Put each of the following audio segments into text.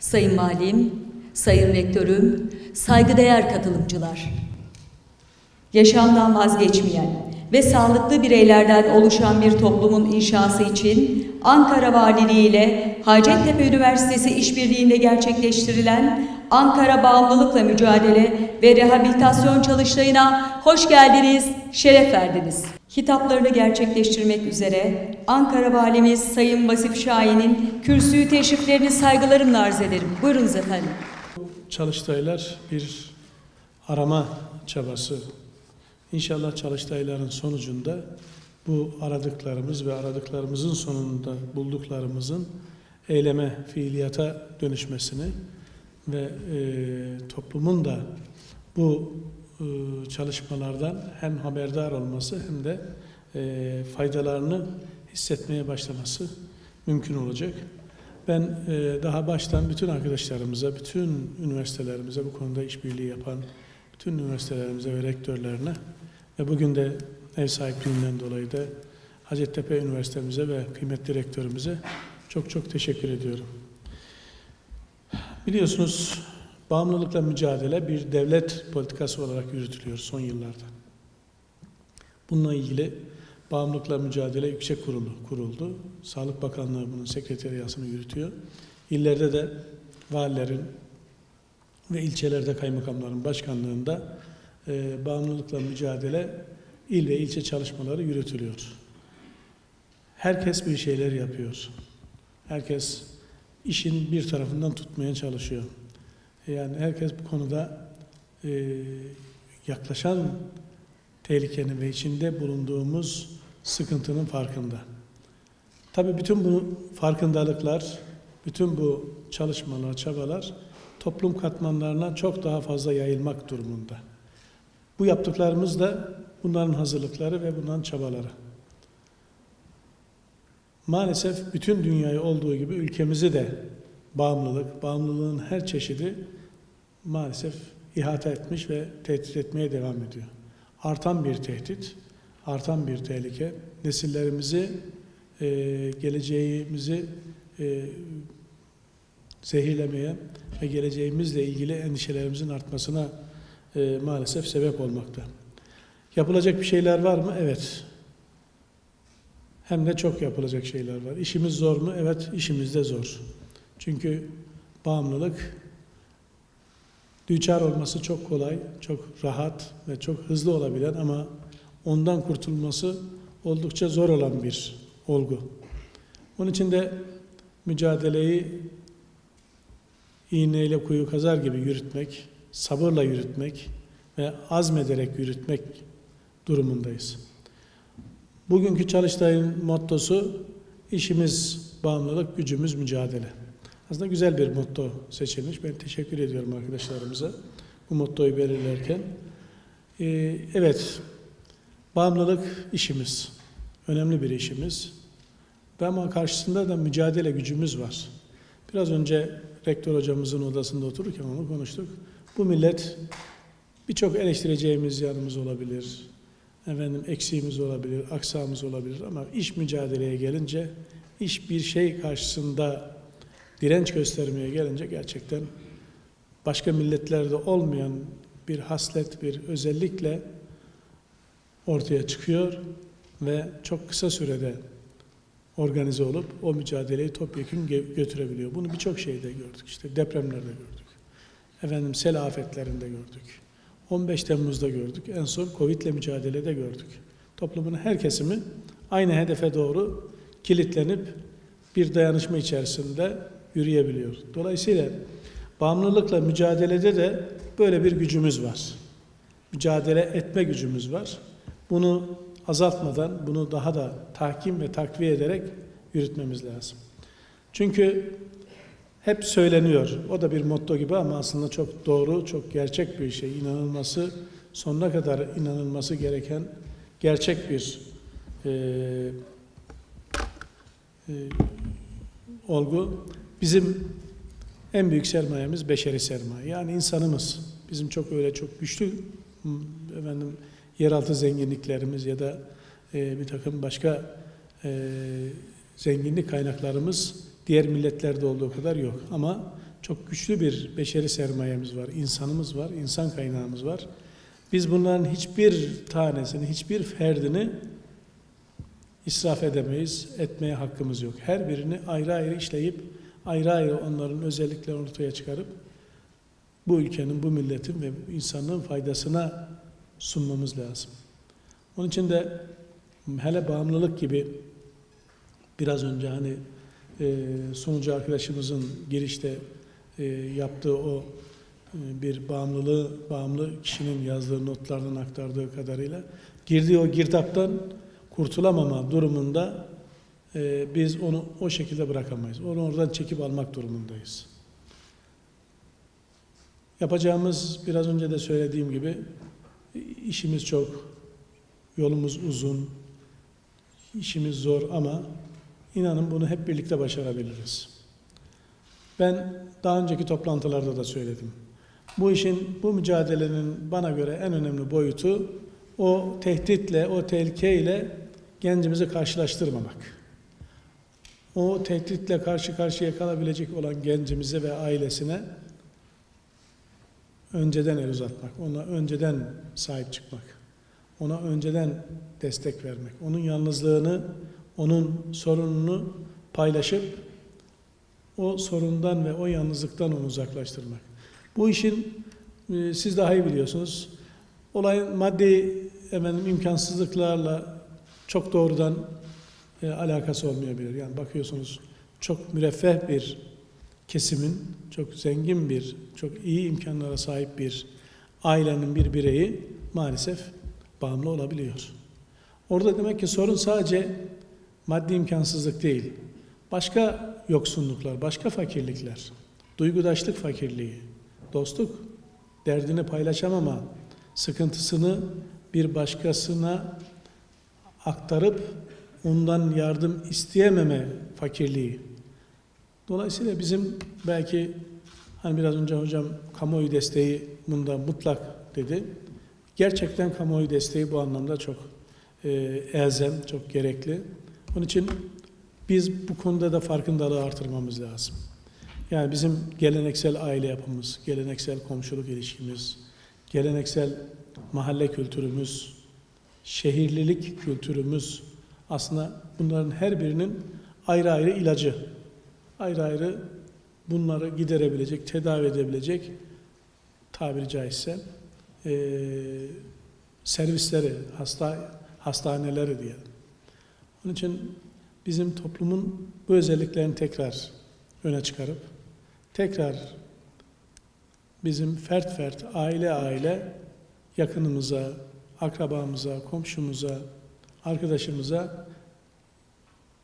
Sayın Valim, Sayın Rektörüm, saygıdeğer katılımcılar. Yaşamdan vazgeçmeyen ve sağlıklı bireylerden oluşan bir toplumun inşası için Ankara Valiliği ile Hacettepe Üniversitesi işbirliğinde gerçekleştirilen Ankara Bağımlılıkla Mücadele ve Rehabilitasyon Çalıştayı'na hoş geldiniz, şeref verdiniz. Hitaplarını gerçekleştirmek üzere Ankara Valimiz Sayın Vasif Şahin'in kürsüyü teşriflerini saygılarımla arz ederim. Buyurunuz efendim. Çalıştaylar bir arama çabası. İnşallah çalıştayların sonucunda bu aradıklarımız ve aradıklarımızın sonunda bulduklarımızın eyleme, fiiliyata dönüşmesini ve e, toplumun da bu çalışmalardan hem haberdar olması hem de e, faydalarını hissetmeye başlaması mümkün olacak. Ben e, daha baştan bütün arkadaşlarımıza, bütün üniversitelerimize bu konuda işbirliği yapan bütün üniversitelerimize ve rektörlerine ve bugün de ev sahipliğinden dolayı da Hacettepe Üniversitemize ve kıymetli rektörümüze çok çok teşekkür ediyorum. Biliyorsunuz bağımlılıkla mücadele bir devlet politikası olarak yürütülüyor son yıllarda. Bununla ilgili Bağımlılıkla Mücadele Yüksek Kurulu kuruldu. Sağlık Bakanlığı bunun sekreteriyasını yürütüyor. İllerde de valilerin ve ilçelerde kaymakamların başkanlığında e, bağımlılıkla mücadele il ve ilçe çalışmaları yürütülüyor. Herkes bir şeyler yapıyor. Herkes işin bir tarafından tutmaya çalışıyor. Yani herkes bu konuda e, yaklaşan tehlikenin ve içinde bulunduğumuz sıkıntının farkında. Tabii bütün bu farkındalıklar, bütün bu çalışmalar, çabalar toplum katmanlarına çok daha fazla yayılmak durumunda. Bu yaptıklarımız da bunların hazırlıkları ve bunların çabaları. Maalesef bütün dünyayı olduğu gibi ülkemizi de bağımlılık, bağımlılığın her çeşidi maalesef ihata etmiş ve tehdit etmeye devam ediyor. Artan bir tehdit, artan bir tehlike, nesillerimizi, e, geleceğimizi e, zehirlemeye ve geleceğimizle ilgili endişelerimizin artmasına e, maalesef sebep olmakta. Yapılacak bir şeyler var mı? Evet. Hem de çok yapılacak şeyler var. İşimiz zor mu? Evet, işimiz de zor. Çünkü bağımlılık düçar olması çok kolay, çok rahat ve çok hızlı olabilen ama ondan kurtulması oldukça zor olan bir olgu. Onun için de mücadeleyi iğneyle kuyu kazar gibi yürütmek, sabırla yürütmek ve azmederek yürütmek durumundayız. Bugünkü çalıştayın mottosu işimiz bağımlılık, gücümüz mücadele. Aslında güzel bir motto seçilmiş. Ben teşekkür ediyorum arkadaşlarımıza bu mottoyu belirlerken. Ee, evet, bağımlılık işimiz. Önemli bir işimiz. Ve ama karşısında da mücadele gücümüz var. Biraz önce rektör hocamızın odasında otururken onu konuştuk. Bu millet birçok eleştireceğimiz yanımız olabilir. Efendim eksiğimiz olabilir, aksağımız olabilir ama iş mücadeleye gelince iş bir şey karşısında direnç göstermeye gelince gerçekten başka milletlerde olmayan bir haslet, bir özellikle ortaya çıkıyor ve çok kısa sürede organize olup o mücadeleyi topyekun götürebiliyor. Bunu birçok şeyde gördük. İşte depremlerde gördük. Efendim sel afetlerinde gördük. 15 Temmuz'da gördük. En son Covid'le mücadelede gördük. Toplumun her kesimi aynı hedefe doğru kilitlenip bir dayanışma içerisinde yürüyebiliyor. Dolayısıyla bağımlılıkla mücadelede de böyle bir gücümüz var. Mücadele etme gücümüz var. Bunu azaltmadan, bunu daha da tahkim ve takviye ederek yürütmemiz lazım. Çünkü hep söyleniyor, o da bir motto gibi ama aslında çok doğru, çok gerçek bir şey. İnanılması, sonuna kadar inanılması gereken gerçek bir e, e, olgu. Bizim en büyük sermayemiz beşeri sermaye. Yani insanımız. Bizim çok öyle çok güçlü m, efendim yeraltı zenginliklerimiz ya da e, bir takım başka e, zenginlik kaynaklarımız Diğer milletlerde olduğu kadar yok. Ama çok güçlü bir beşeri sermayemiz var, insanımız var, insan kaynağımız var. Biz bunların hiçbir tanesini, hiçbir ferdini israf edemeyiz, etmeye hakkımız yok. Her birini ayrı ayrı işleyip, ayrı ayrı onların özelliklerini ortaya çıkarıp, bu ülkenin, bu milletin ve insanlığın faydasına sunmamız lazım. Onun için de hele bağımlılık gibi biraz önce hani e, sunucu arkadaşımızın girişte e, yaptığı o e, bir bağımlılığı, bağımlı kişinin yazdığı notlardan aktardığı kadarıyla girdiği o girdaptan kurtulamama durumunda e, biz onu o şekilde bırakamayız. Onu oradan çekip almak durumundayız. Yapacağımız biraz önce de söylediğim gibi işimiz çok, yolumuz uzun, işimiz zor ama inanın bunu hep birlikte başarabiliriz. Ben daha önceki toplantılarda da söyledim. Bu işin, bu mücadelenin bana göre en önemli boyutu o tehditle, o tehlikeyle gencimizi karşılaştırmamak. O tehditle karşı karşıya kalabilecek olan gencimize ve ailesine önceden el uzatmak, ona önceden sahip çıkmak, ona önceden destek vermek, onun yalnızlığını, onun sorununu paylaşıp o sorundan ve o yalnızlıktan onu uzaklaştırmak. Bu işin e, siz daha iyi biliyorsunuz. Olayın maddi efendim imkansızlıklarla çok doğrudan e, alakası olmayabilir. Yani bakıyorsunuz çok müreffeh bir kesimin, çok zengin bir, çok iyi imkanlara sahip bir ailenin bir bireyi maalesef bağımlı olabiliyor. Orada demek ki sorun sadece maddi imkansızlık değil. Başka yoksunluklar, başka fakirlikler, duygudaşlık fakirliği, dostluk, derdini paylaşamama, sıkıntısını bir başkasına aktarıp ondan yardım isteyememe fakirliği. Dolayısıyla bizim belki hani biraz önce hocam kamuoyu desteği bunda mutlak dedi. Gerçekten kamuoyu desteği bu anlamda çok e, elzem, çok gerekli. Onun için biz bu konuda da farkındalığı artırmamız lazım. Yani bizim geleneksel aile yapımız, geleneksel komşuluk ilişkimiz, geleneksel mahalle kültürümüz, şehirlilik kültürümüz aslında bunların her birinin ayrı ayrı ilacı. Ayrı ayrı bunları giderebilecek, tedavi edebilecek tabiri caizse eee servisleri, hasta hastaneleri diye. Onun için bizim toplumun bu özelliklerini tekrar öne çıkarıp tekrar bizim fert fert, aile aile yakınımıza, akrabamıza, komşumuza, arkadaşımıza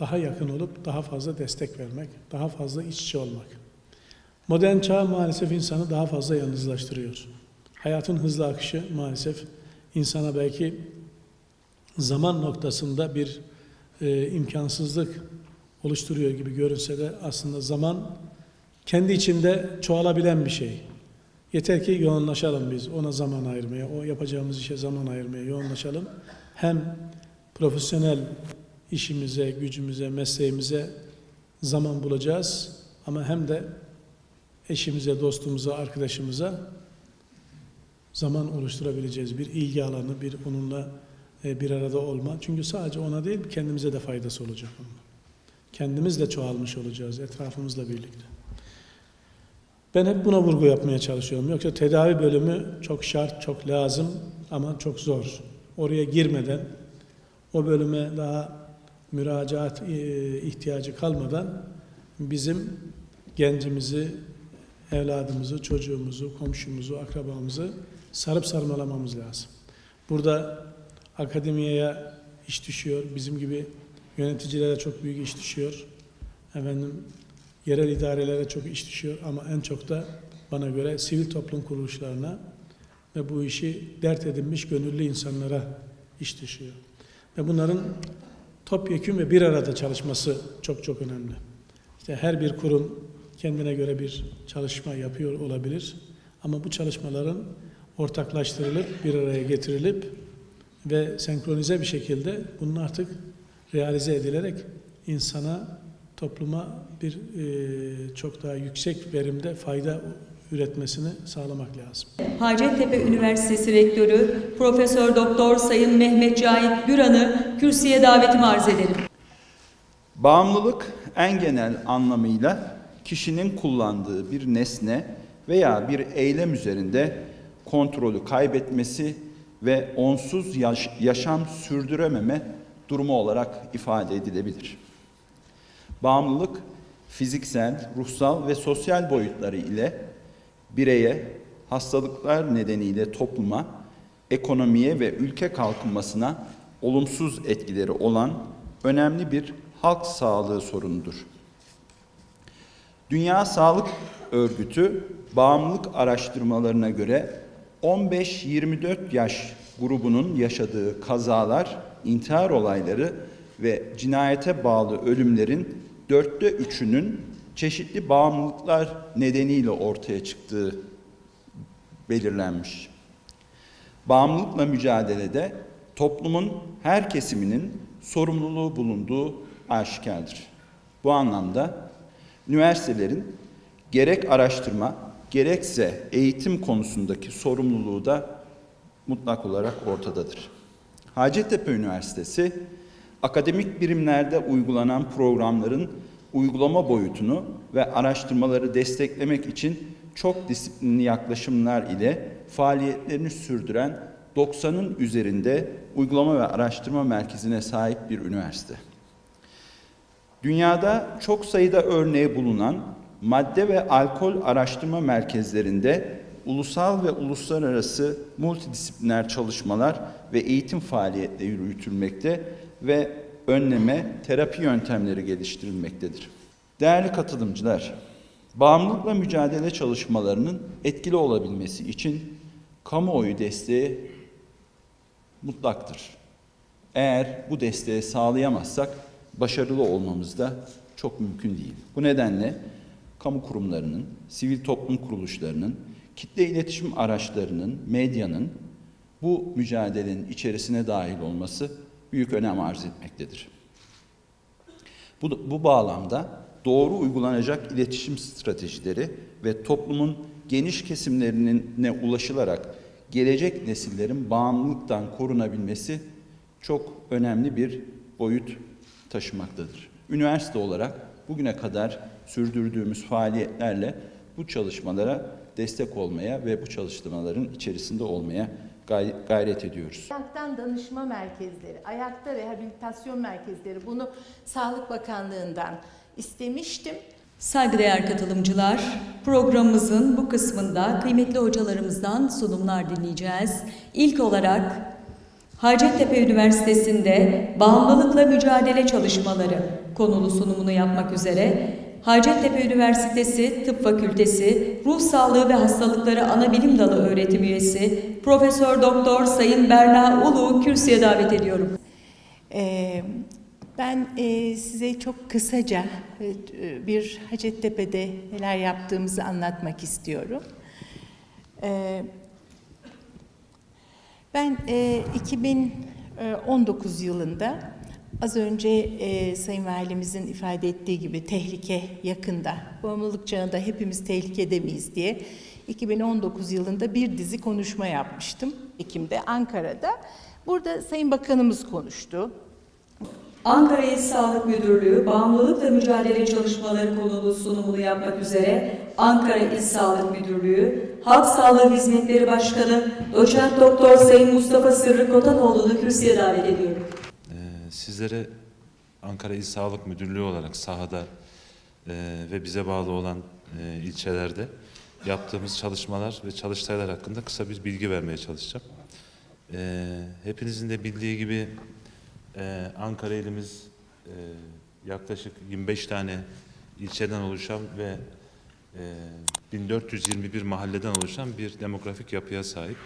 daha yakın olup daha fazla destek vermek, daha fazla iç içe olmak. Modern çağ maalesef insanı daha fazla yalnızlaştırıyor. Hayatın hızlı akışı maalesef insana belki zaman noktasında bir e, imkansızlık oluşturuyor gibi görünse de aslında zaman kendi içinde çoğalabilen bir şey. Yeter ki yoğunlaşalım biz ona zaman ayırmaya, o yapacağımız işe zaman ayırmaya yoğunlaşalım. Hem profesyonel işimize, gücümüze, mesleğimize zaman bulacağız ama hem de eşimize, dostumuza, arkadaşımıza zaman oluşturabileceğiz. Bir ilgi alanı, bir onunla e, bir arada olma. Çünkü sadece ona değil, kendimize de faydası olacak onun. Kendimiz de çoğalmış olacağız etrafımızla birlikte. Ben hep buna vurgu yapmaya çalışıyorum. Yoksa tedavi bölümü çok şart, çok lazım ama çok zor. Oraya girmeden, o bölüme daha müracaat e, ihtiyacı kalmadan bizim gencimizi, evladımızı, çocuğumuzu, komşumuzu, akrabamızı sarıp sarmalamamız lazım. Burada akademiyeye iş düşüyor. Bizim gibi yöneticilere çok büyük iş düşüyor. Efendim yerel idarelere çok iş düşüyor ama en çok da bana göre sivil toplum kuruluşlarına ve bu işi dert edinmiş gönüllü insanlara iş düşüyor. Ve bunların topyekun ve bir arada çalışması çok çok önemli. İşte her bir kurum kendine göre bir çalışma yapıyor olabilir ama bu çalışmaların ortaklaştırılıp bir araya getirilip ve senkronize bir şekilde bunun artık realize edilerek insana topluma bir e, çok daha yüksek verimde fayda üretmesini sağlamak lazım. Hacettepe Üniversitesi Rektörü Profesör Doktor Sayın Mehmet Cahit Güran'ı kürsüye davetimi arz ederim. Bağımlılık en genel anlamıyla kişinin kullandığı bir nesne veya bir eylem üzerinde kontrolü kaybetmesi ve onsuz yaş- yaşam sürdürememe durumu olarak ifade edilebilir. Bağımlılık fiziksel, ruhsal ve sosyal boyutları ile bireye, hastalıklar nedeniyle topluma, ekonomiye ve ülke kalkınmasına olumsuz etkileri olan önemli bir halk sağlığı sorunudur. Dünya Sağlık Örgütü bağımlılık araştırmalarına göre 15-24 yaş grubunun yaşadığı kazalar, intihar olayları ve cinayete bağlı ölümlerin dörtte üçünün çeşitli bağımlılıklar nedeniyle ortaya çıktığı belirlenmiş. Bağımlılıkla mücadelede toplumun her kesiminin sorumluluğu bulunduğu aşikardır. Bu anlamda üniversitelerin gerek araştırma gerekse eğitim konusundaki sorumluluğu da mutlak olarak ortadadır. Hacettepe Üniversitesi akademik birimlerde uygulanan programların uygulama boyutunu ve araştırmaları desteklemek için çok disiplinli yaklaşımlar ile faaliyetlerini sürdüren 90'ın üzerinde uygulama ve araştırma merkezine sahip bir üniversite. Dünyada çok sayıda örneği bulunan madde ve alkol araştırma merkezlerinde ulusal ve uluslararası multidisipliner çalışmalar ve eğitim faaliyetleri yürütülmekte ve önleme terapi yöntemleri geliştirilmektedir. Değerli katılımcılar, bağımlılıkla mücadele çalışmalarının etkili olabilmesi için kamuoyu desteği mutlaktır. Eğer bu desteği sağlayamazsak başarılı olmamız da çok mümkün değil. Bu nedenle kamu kurumlarının, sivil toplum kuruluşlarının, kitle iletişim araçlarının, medyanın bu mücadelenin içerisine dahil olması büyük önem arz etmektedir. Bu, bu bağlamda doğru uygulanacak iletişim stratejileri ve toplumun geniş kesimlerine ulaşılarak gelecek nesillerin bağımlılıktan korunabilmesi çok önemli bir boyut taşımaktadır. Üniversite olarak bugüne kadar sürdürdüğümüz faaliyetlerle bu çalışmalara destek olmaya ve bu çalışmaların içerisinde olmaya gay- gayret ediyoruz. Ayaktan danışma merkezleri, ayakta rehabilitasyon merkezleri bunu Sağlık Bakanlığı'ndan istemiştim. Saygıdeğer katılımcılar, programımızın bu kısmında kıymetli hocalarımızdan sunumlar dinleyeceğiz. İlk olarak Hacettepe Üniversitesi'nde bağımlılıkla mücadele çalışmaları konulu sunumunu yapmak üzere Hacettepe Üniversitesi Tıp Fakültesi Ruh Sağlığı ve Hastalıkları Anabilim Dalı öğretim üyesi Profesör Doktor Sayın Berna Ulu kürsüye davet ediyorum. Ee, ben e, size çok kısaca e, bir Hacettepe'de neler yaptığımızı anlatmak istiyorum. Ee, ben e, 2019 yılında az önce e, Sayın Valimizin ifade ettiği gibi tehlike yakında, bağımlılık çağında hepimiz tehlikede miyiz diye 2019 yılında bir dizi konuşma yapmıştım Ekim'de Ankara'da. Burada Sayın Bakanımız konuştu. Ankara İl Sağlık Müdürlüğü bağımlılıkla mücadele çalışmaları konulu sunumunu yapmak üzere Ankara İl Sağlık Müdürlüğü Halk Sağlığı Hizmetleri Başkanı Doçent Doktor Sayın Mustafa Sırrı Kotanoğlu'nu kürsüye davet ediyorum. Sizlere Ankara İl Sağlık Müdürlüğü olarak sahada e, ve bize bağlı olan e, ilçelerde yaptığımız çalışmalar ve çalıştaylar hakkında kısa bir bilgi vermeye çalışacağım. Ee, Hepinizin de bildiği gibi e, Ankara ilimiz e, yaklaşık 25 tane ilçeden oluşan ve e, 1421 mahalleden oluşan bir demografik yapıya sahip.